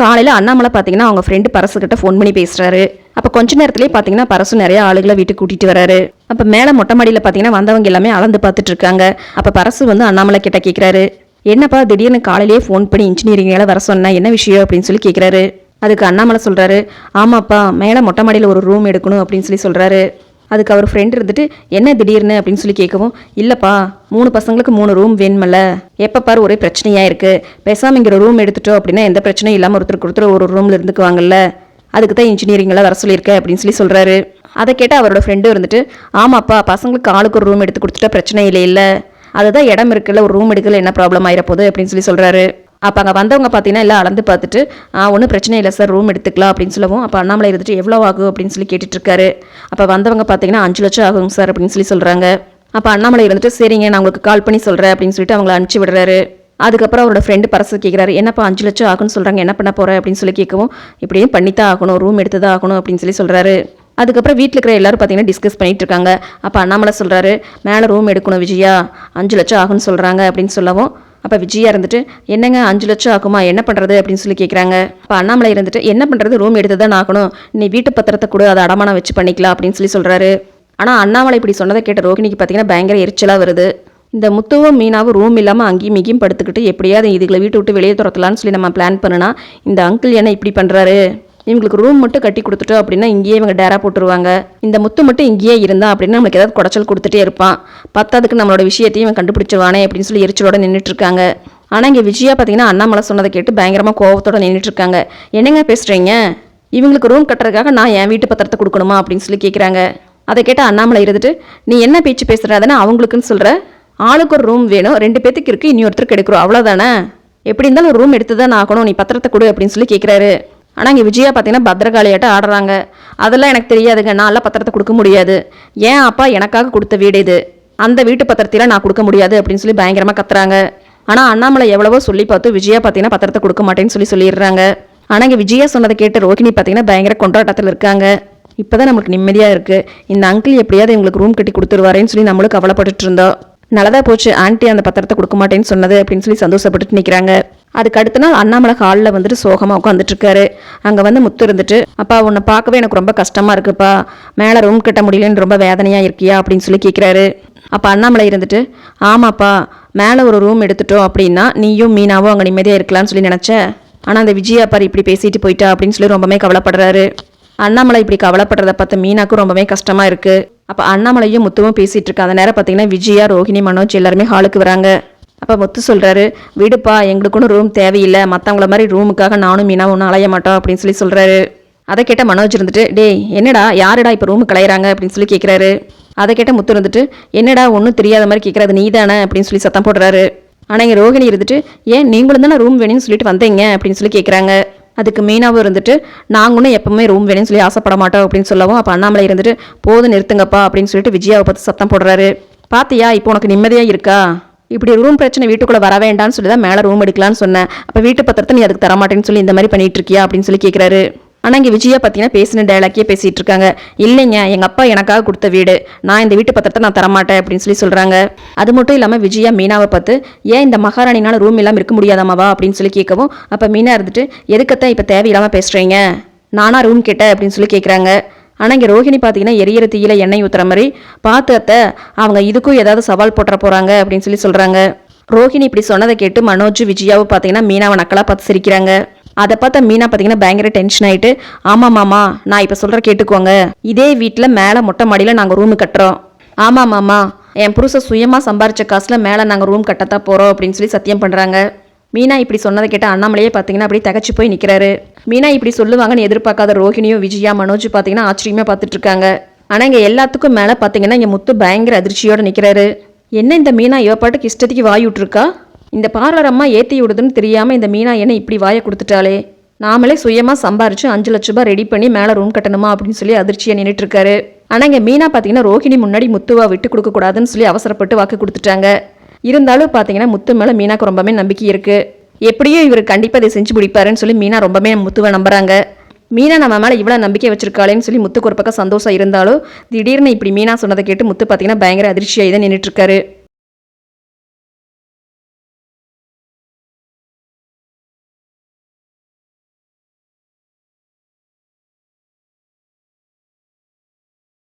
காலையில் அண்ணாமலை பார்த்தீங்கன்னா அவங்க ஃப்ரெண்டு பரசுக்கிட்ட ஃபோன் பண்ணி பேசுகிறாரு அப்போ கொஞ்ச நேரத்துலேயே பார்த்தீங்கன்னா பரசு நிறைய ஆளுகளை வீட்டுக்கு கூட்டிகிட்டு வராரு. அப்போ மேலே மொட்டை மாடியில் பார்த்தீங்கன்னா வந்தவங்க எல்லாமே அளந்து பார்த்துட்டு இருக்காங்க. அப்போ பரசு வந்து அண்ணாமலை கிட்ட கேட்குறாரு என்னப்பா திடீர்னு காலையிலேயே ஃபோன் பண்ணி இன்ஜினியரிங் வேலை வர சொன்ன என்ன விஷயம்? அப்படின்னு சொல்லி கேட்குறாரு அதுக்கு அண்ணாமலை சொல்கிறாரு ஆமாப்பா மேலே மொட்டை மாடியில் ஒரு ரூம் எடுக்கணும் அப்படின்னு சொல்லி சொல்கிறாரு அதுக்கு அவர் ஃப்ரெண்ட் இருந்துட்டு என்ன திடீர்னு? அப்படின்னு சொல்லி கேட்கவும் இல்லைப்பா மூணு பசங்களுக்கு மூணு ரூம் வேணுமல்ல எப்போ பாரு ஒரே பிரச்சனையாக இருக்குது பேசாமல் இங்கே ரூம் எடுத்துட்டோம் அப்படின்னா எந்த பிரச்சனையும் இல்லாமல் ஒருத்தருக்கு ஒருத்தர் ஒரு ரூமில் இருந்துக்குவாங்கல்ல. அதுக்கு தான் இன்ஜினியரிங்லாம் வர சொல்லியிருக்கேன் அப்படின்னு சொல்லி சொல்கிறாரு அதை கேட்டால் அவரோட ஃப்ரெண்டு இருந்துட்டு ஆமாப்பா பசங்களுக்கு ஆளுக்கு ஒரு ரூம் எடுத்து கொடுத்துட்டா பிரச்சனை இல்லை இல்லை அதுதான் இடம் இருக்குல்ல ஒரு ரூம் எடுக்கல என்ன ப்ராப்ளம் ஆயிரப்போகுது? அப்படின்னு சொல்லி சொல்கிறாரு அப்போ அங்கே வந்தவங்க பார்த்தீங்கன்னா எல்லாம் அளந்து பார்த்துட்டு ஒன்றும் பிரச்சனை இல்லை சார் ரூம் எடுத்துக்கலாம் அப்படின்னு சொல்லவும். அப்போ அண்ணாமலை இருந்துட்டு எவ்வளோ ஆகும்? அப்படின்னு சொல்லி கேட்டுட்டுருக்காரு அப்போ வந்தவங்க பார்த்தீங்கன்னா அஞ்சு லட்சம் ஆகும் சார் அப்படின்னு சொல்லி சொல்கிறாங்க அப்போ அண்ணாமலை இருந்துட்டு சரிங்க நான் உங்களுக்கு கால் பண்ணி சொல்கிறேன் அப்படின்னு சொல்லிட்டு அவங்கள அனுப்பிச்சி விடுறாரு. அதுக்கப்புறம் அவரோட ஃப்ரெண்டு பரசு கேட்குறாரு என்னப்பா அஞ்சு லட்சம் ஆகும்னு சொல்கிறாங்க என்ன பண்ண போகிற அப்படின்னு சொல்லி கேட்கவும் இப்படியும் பண்ணித்தான் ஆகணும் ரூம் எடுத்து தான் ஆகணும் அப்படின்னு சொல்லி சொல்கிறாரு அதுக்கப்புறம் வீட்டில் இருக்கிற எல்லாரும் பார்த்தீங்கன்னா டிஸ்கஸ் பண்ணிட்டு இருக்காங்க. அப்போ அண்ணாமலை சொல்கிறாரு மேலே ரூம் எடுக்கணும் விஜயா அஞ்சு லட்சம் ஆகும்னு சொல்கிறாங்க அப்படின்னு சொல்லவும் அப்போ விஜயா இருந்துட்டு என்னங்க அஞ்சு லட்சம் ஆகுமா? என்ன பண்ணுறது அப்படின்னு சொல்லி கேட்குறாங்க அப்போ அண்ணாமலை இருந்துட்டு என்ன பண்ணுறது ரூம் எடுத்து தான் ஆகணும். நீ வீட்டு பத்திரத்தை கூட அதை அடமானம் வச்சு பண்ணிக்கலாம் அப்படின்னு சொல்லி சொல்கிறாரு ஆனால் அண்ணாமலை இப்படி சொன்னதை கேட்ட ரோகிணிக்கு பார்த்தீங்கன்னா பயங்கர எரிச்சலாக வருது. இந்த முத்துவும் மீனாவும் ரூம் இல்லாமல் அங்கேயும் இங்கேயும் படுத்துக்கிட்டு எப்படியாவது இதுகளை வீட்டு விட்டு வெளியே துரத்தலான்னு சொல்லி நம்ம பிளான் பண்ணுனா இந்த அங்கிள் என்ன இப்படி பண்ணுறாரு இவங்களுக்கு ரூம் மட்டும் கட்டி கொடுத்துட்டோம் அப்படின்னா இங்கேயே இவங்க டேரா போட்டுருவாங்க. இந்த முத்து மட்டும் இங்கேயே இருந்தா அப்படின்னா நம்மளுக்கு ஏதாவது குடைச்சல் கொடுத்துட்டே இருப்பான். பத்தாதுக்கு நம்மளோட விஷயத்தையும் இவன் கண்டுபிடிச்சிருவானே அப்படின்னு சொல்லி எரிச்சலோட நின்றுட்டு இருக்காங்க ஆனால் இங்கே விஜயா பார்த்தீங்கன்னா அண்ணாமலை சொன்னதை கேட்டு பயங்கரமாக கோபத்தோட நின்றுட்டு இருக்காங்க என்னங்க பேசுகிறீங்க இவங்களுக்கு ரூம் கட்டுறதுக்காக நான் என் வீட்டு பத்திரத்தை கொடுக்கணுமா அப்படின்னு சொல்லி கேட்குறாங்க அதை கேட்டால் அண்ணாமலை இருந்துட்டு நீ என்ன பேச்சு பேசுகிற அதனா அவங்களுக்குன்னு சொல்கிற ஆளுக்கு ஒரு ரூம் வேணும் ரெண்டு பேத்துக்கு இருக்குது இனி ஒருத்தருக்கு எடுக்கிறோம். அவ்வளோதானே எப்படி இருந்தாலும் ஒரு ரூம் எடுத்து தான் ஆகணும். நீ பத்திரத்தை கொடு அப்படின்னு சொல்லி கேட்குறாரு ஆனால் இங்கே விஜயா பார்த்தீங்கன்னா பத்திரகாளியாட்ட ஆடுறாங்க. அதெல்லாம் எனக்கு தெரியாதுங்க. நான்லாம் பத்திரத்தை கொடுக்க முடியாது. ஏன் அப்பா எனக்காக கொடுத்த வீடு இது? அந்த வீட்டு பத்திரத்தையெல்லாம் நான் கொடுக்க முடியாது அப்படின்னு சொல்லி பயங்கரமாக கத்துறாங்க. ஆனால் அண்ணாமலை எவ்வளவோ சொல்லி பார்த்து விஜயா பார்த்தீங்கன்னா பத்திரத்தை கொடுக்க மாட்டேன்னு சொல்லி சொல்லிடுறாங்க. ஆனால் இங்கே விஜயா சொன்னதை கேட்டு ரோகிணி பார்த்தீங்கன்னா பயங்கர கொண்டாட்டத்தில் இருக்காங்க. இப்போ தான் நம்மளுக்கு நிம்மதியாக இருக்குது இந்த அங்கிள் எப்படியாவது எங்களுக்கு ரூம் கட்டி கொடுத்துருவாரேன்னு சொல்லி நம்மளும் கவலைப்பட்டுட்டு இருந்தோம். நல்லதா போச்சு. ஆன்ட்டி அந்த பத்திரத்தை கொடுக்க மாட்டேன்னு சொன்னது அப்படின்னு சொல்லி சந்தோஷப்பட்டுட்டு நிற்கிறாங்க அதுக்கு அடுத்த நாள் அண்ணாமலை ஹாலில் வந்துட்டு சோகமாக உட்காந்துட்ருக்காரு அங்கே வந்து முத்து இருந்துட்டு அப்பா உன்னை பார்க்கவே எனக்கு ரொம்ப கஷ்டமாக இருக்குப்பா. மேலே ரூம் கட்ட முடியலன்னு ரொம்ப வேதனையாக இருக்கியா? அப்படின்னு சொல்லி கேட்குறாரு அப்போ அண்ணாமலை இருந்துட்டு ஆமாப்பா மேலே ஒரு ரூம் எடுத்துட்டோம் அப்படின்னா நீயும் மீனாவும் அங்கே நிம்மதியாக இருக்கலாம்னு சொல்லி நினச்ச. ஆனால் அந்த விஜயா பாரு இப்படி பேசிட்டு போயிட்டா அப்படின்னு சொல்லி ரொம்பவே கவலைப்படுறாரு. அண்ணாமலை இப்படி கவலைப்படுறத பார்த்து மீனாக்கும் ரொம்பவே கஷ்டமாக இருக்குது அப்போ அண்ணாமலையும் முத்துவும் பேசிகிட்டு இருக்க அந்த நேரம் பார்த்தீங்கன்னா விஜயா ரோஹிணி மனோஜ் எல்லாருமே ஹாலுக்கு வராங்க. அப்போ முத்து சொல்கிறாரு விடுப்பா எங்களுக்கு ஒன்றும் ரூம் தேவையில்லை. மற்றவங்கள மாதிரி ரூமுக்காக நானும் மீனா ஒன்றும் அலைய மாட்டோம் அப்படின்னு சொல்லி சொல்கிறாரு அதை கேட்ட மனோஜ் இருந்துட்டு டேய் என்னடா யாருடா இப்போ ரூமுக்கு கலையிறாங்க? அப்படின்னு சொல்லி கேட்குறாரு அதை கேட்ட முத்து இருந்துட்டு என்னடா ஒன்றும் தெரியாத மாதிரி கேட்குறது நீ தானே அப்படின்னு சொல்லி சத்தம் போடுறாரு. ஆனால் இங்கே ரோஹிணி இருந்துட்டு ஏன் நீங்களும் தானே ரூம் வேணும்னு சொல்லிட்டு வந்தீங்க? அப்படின்னு சொல்லி கேட்குறாங்க அதுக்கு மீனாவும் இருந்துட்டு நாங்களும் எப்பவுமே ரூம் வேணும்னு சொல்லி ஆசைப்பட மாட்டோம் அப்படின்னு சொல்லவும் அப்போ அண்ணாமலை இருந்துட்டு போதும் நிறுத்துங்கப்பா அப்படின்னு சொல்லிட்டு விஜயாவை பார்த்து சத்தம் போடுறாரு. பாத்தியா இப்போ உனக்கு நிம்மதியாக இருக்கா? இப்படி ரூம் பிரச்சனை வீட்டுக்குள்ளே வர வேண்டாம்னு சொல்லி தான் மேலே ரூம் எடுக்கலாம்னு சொன்னேன். அப்போ வீட்டு பத்திரத்தை நீ அதுக்கு தரமாட்டேன்னு சொல்லி இந்த மாதிரி பண்ணிட்டு இருக்கியா அப்படின்னு சொல்லி கேட்குறாரு ஆனால் இங்கே விஜயா பார்த்தீங்கன்னா பேசின டைலாக்கே பேசிகிட்டு இருக்காங்க. இல்லைங்க எங்கள் அப்பா எனக்காக கொடுத்த வீடு. நான் இந்த வீட்டு பத்திரத்தை நான் தரமாட்டேன் அப்படின்னு சொல்லி சொல்கிறாங்க அது மட்டும் இல்லாமல் விஜயா மீனாவை பார்த்து ஏன் இந்த மகாராணினால் ரூம் இல்லாமல் இருக்க முடியாதாமாவா அப்படின்னு சொல்லி கேட்கவும் அப்போ மீனா இருந்துட்டு எதுக்கத்தான் இப்போ தேவையில்லாமல் பேசுகிறீங்க நானா ரூம் கேட்டேன் அப்படின்னு சொல்லி கேட்குறாங்க ஆனால் இங்கே ரோஹிணி பார்த்தீங்கன்னா எரியற தீயில எண்ணெய் ஊற்றுற மாதிரி பார்த்தத்த அவங்க இதுக்கும் ஏதாவது சவால் போட்டுற போகிறாங்க அப்படின்னு சொல்லி சொல்கிறாங்க ரோஹிணி இப்படி சொன்னதை கேட்டு மனோஜ் விஜயாவும் பார்த்தீங்கன்னா மீனாவை நக்கலாக பார்த்து சிரிக்கிறாங்க. அதை பார்த்தா மீனா பார்த்தீங்கன்னா பயங்கர டென்ஷன் ஆயிட்டு ஆமாம் மாமா நான் இப்போ சொல்கிற கேட்டுக்கோங்க. இதே வீட்டில் மேலே மொட்டை மாடியில் நாங்கள் ரூமு கட்டுறோம். ஆமாம் மாமா என் புருஷ சுயமாக சம்பாரிச்ச காசில் மேலே நாங்கள் ரூம் கட்டத்தான் போகிறோம் அப்படின்னு சொல்லி சத்தியம் பண்ணுறாங்க மீனா இப்படி சொன்னதை கேட்ட அண்ணாமலையே பார்த்தீங்கன்னா அப்படி தகச்சு போய் நிற்கிறாரு மீனா இப்படி சொல்லுவாங்கன்னு எதிர்பார்க்காத ரோஹிணியும் விஜயா மனோஜ் பார்த்தீங்கன்னா ஆச்சரியமாக பார்த்துட்டு இருக்காங்க ஆனால் இங்கே எல்லாத்துக்கும் மேலே பார்த்தீங்கன்னா இங்கே முத்து பயங்கர அதிர்ச்சியோடு நிற்கிறாரு என்ன இந்த மீனா இவ பாட்டுக்கு இஷ்டத்துக்கு வாய் விட்டுருக்கா? இந்த பார்லர் அம்மா ஏற்றி விடுதுன்னு தெரியாமல் இந்த மீனா என்ன இப்படி வாயை கொடுத்துட்டாலே நாமளே சுயமாக சம்பாரிச்சு அஞ்சு லட்ச ரூபாய் ரெடி பண்ணி மேலே ரூம் கட்டணுமா அப்படின்னு சொல்லி அதிர்ச்சியாக நின்றுட்டு இருக்காரு ஆனால் இங்கே மீனா பார்த்தீங்கன்னா ரோஹிணி முன்னாடி முத்துவா விட்டு கொடுக்கக்கூடாதுன்னு சொல்லி அவசரப்பட்டு வாக்கு கொடுத்துட்டாங்க. இருந்தாலும் பார்த்தீங்கன்னா முத்து மேலே மீனாக்கு ரொம்பவே நம்பிக்கை இருக்குது எப்படியும் இவர் கண்டிப்பாக இதை செஞ்சு முடிப்பாருன்னு சொல்லி மீனா ரொம்பவே முத்துவை நம்புறாங்க. மீனா நம்ம மேலே இவ்வளோ நம்பிக்கை வச்சிருக்காளேன்னு சொல்லி முத்துக்கு ஒரு பக்கம் சந்தோஷம் இருந்தாலும் திடீர்னு இப்படி மீனா சொன்னதை கேட்டு முத்து பார்த்தீங்கன்னா பயங்கர அதிர்ச்சியாக தான் நின்றுட்டுருக்காரு